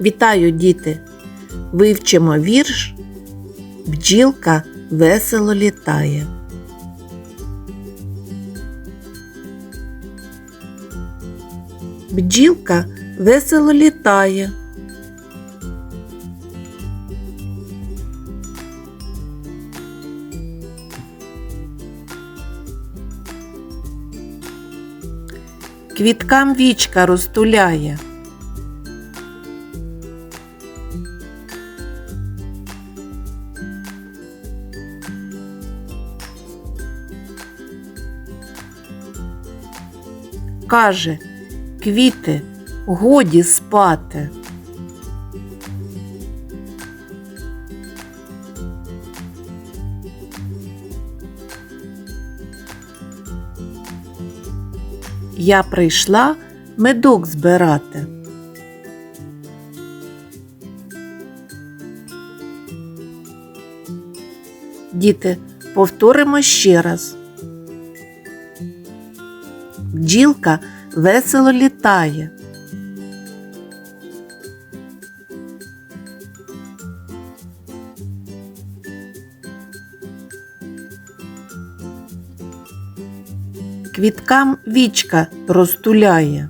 Вітаю, діти! Вивчимо вірш Бджілка весело літає. Бджілка весело літає. Квіткам вічка розтуляє. Каже, квіти, годі спати. Я прийшла медок збирати. Діти, повторимо ще раз. Бджілка весело літає. Квіткам вічка розтуляє.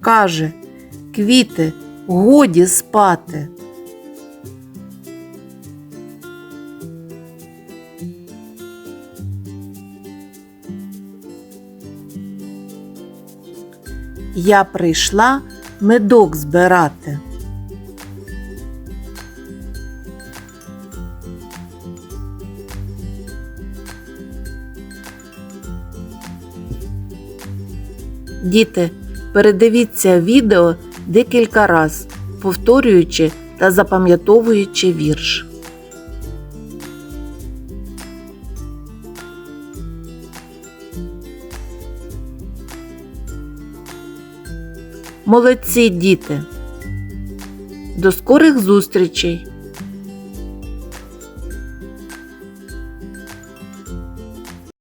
Каже, квіти, годі спати. Я прийшла медок збирати. Діти, передивіться відео декілька раз, повторюючи та запам'ятовуючи вірш. Молодці, діти! До скорих зустрічей!